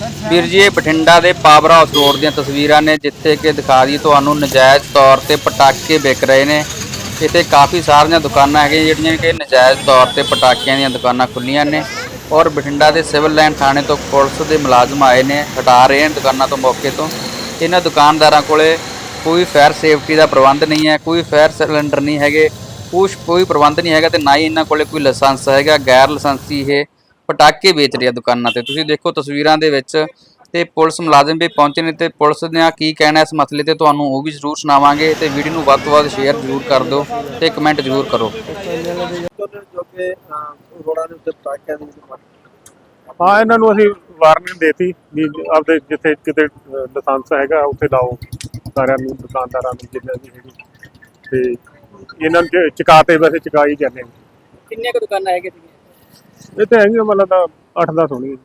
ਵੀਰ ਜੀ, ਇਹ ਬਠਿੰਡਾ ਦੇ ਪਾਵਰ ਹਾਊਸ ਰੋਡ ਦੀਆਂ ਤਸਵੀਰਾਂ ਨੇ, ਜਿੱਥੇ ਕਿ ਦਿਖਾ ਦਈਏ ਤੁਹਾਨੂੰ ਨਜਾਇਜ਼ ਤੌਰ ਤੇ ਪਟਾਕੇ ਵਿਕ ਰਹੇ ਨੇ। ਇੱਥੇ ਕਾਫੀ ਸਾਰੀਆਂ ਦੁਕਾਨਾਂ ਹੈਗੀਆਂ ਜਿਹੜੀਆਂ ਕਿ ਨਜਾਇਜ਼ ਤੌਰ ਤੇ ਪਟਾਕਿਆਂ ਦੀਆਂ ਦੁਕਾਨਾਂ ਖੁੱਲੀਆਂ ਨੇ ਔਰ ਬਠਿੰਡਾ ਦੇ ਸਿਵਲ ਲਾਈਨ ਥਾਣੇ ਤੋਂ ਪੁਲਿਸ ਦੇ ਮੁਲਾਜ਼ਮ ਆਏ ਨੇ, ਹਟਾ ਰਹੇ ਨੇ ਦੁਕਾਨਾਂ ਤੋਂ ਮੌਕੇ ਤੋਂ। ਇਹਨਾਂ ਦੁਕਾਨਦਾਰਾਂ ਕੋਲੇ ਕੋਈ ਫਾਇਰ ਸੇਫਟੀ ਦਾ ਪ੍ਰਬੰਧ ਨਹੀਂ ਹੈ, ਕੋਈ ਫਾਇਰ ਸਿਲੰਡਰ ਨਹੀਂ ਹੈਗੇ, ਕੁਛ ਕੋਈ ਪ੍ਰਬੰਧ ਨਹੀਂ ਹੈਗਾ ਤੇ ਨਾ ਹੀ ਇਹਨਾਂ ਕੋਲੇ ਕੋਈ ਲਾਇਸੈਂਸ ਹੈਗਾ, ਗੈਰ ਲਾਇਸੈਂਸੀ ਇਹ ਪਟਾਕੇ ਵੇਚ ਰਿਹਾ ਦੁਕਾਨਾਂ ਤੇ। ਤੁਸੀਂ ਦੇਖੋ ਤਸਵੀਰਾਂ ਦੇ ਵਿੱਚ ਤੇ ਪੁਲਿਸ ਮੁਲਾਜ਼ਮ ਵੀ ਪਹੁੰਚੇ ਨੇ ਤੇ ਪੁਲਿਸ ਨੇ ਕੀ ਕਹਿਣਾ ਇਸ ਮਸਲੇ ਤੇ ਤੁਹਾਨੂੰ ਉਹ ਵੀ ਜ਼ਰੂਰ ਸੁਣਾਵਾਂਗੇ ਤੇ ਵੀਡੀਓ ਨੂੰ ਵੱਧ ਤੋਂ ਵੱਧ ਸ਼ੇਅਰ ਜ਼ਰੂਰ ਕਰ ਦਿਓ ਤੇ ਕਮੈਂਟ ਜ਼ਰੂਰ ਕਰੋ। ਦੇ ਦੀ ਹਾਂ ਇਹਨਾਂ ਨੂੰ ਅਸੀਂ ਵਾਰਨਿੰਗ ਦੇਤੀ ਵੀ ਆਪਦੇ ਜਿੱਥੇ ਕਿਤੇ ਲਾਇਸੈਂਸ ਹੈਗਾ ਉੱਥੇ ਲਾਓ। ਸਾਰਿਆਂ ਨੂੰ ਦੁਕਾਨਦਾਰਾਂ ਨੂੰ ਜਿੰਨੇ ਵੀ ਹੈਗੇ। ਤੇ ਇਹਨਾਂ ਨੂੰ ਚ- ਚੁਕਾ ਤੇ ਵੈਸੇ ਚੁਕਾਈ ਜਾਂਦੇ ਨੇ। ਕਿੰਨੀਆਂ ਕੁ ਦੁਕਾਨਾਂ ਹੈਗੀਆਂ ਸੀਗੀਆਂ? ਇਹ ਤੇ ਹੈਗੀਆਂ ਮਤਲਬ ਤਾਂ 8-10 ਹੋਣੀਆਂ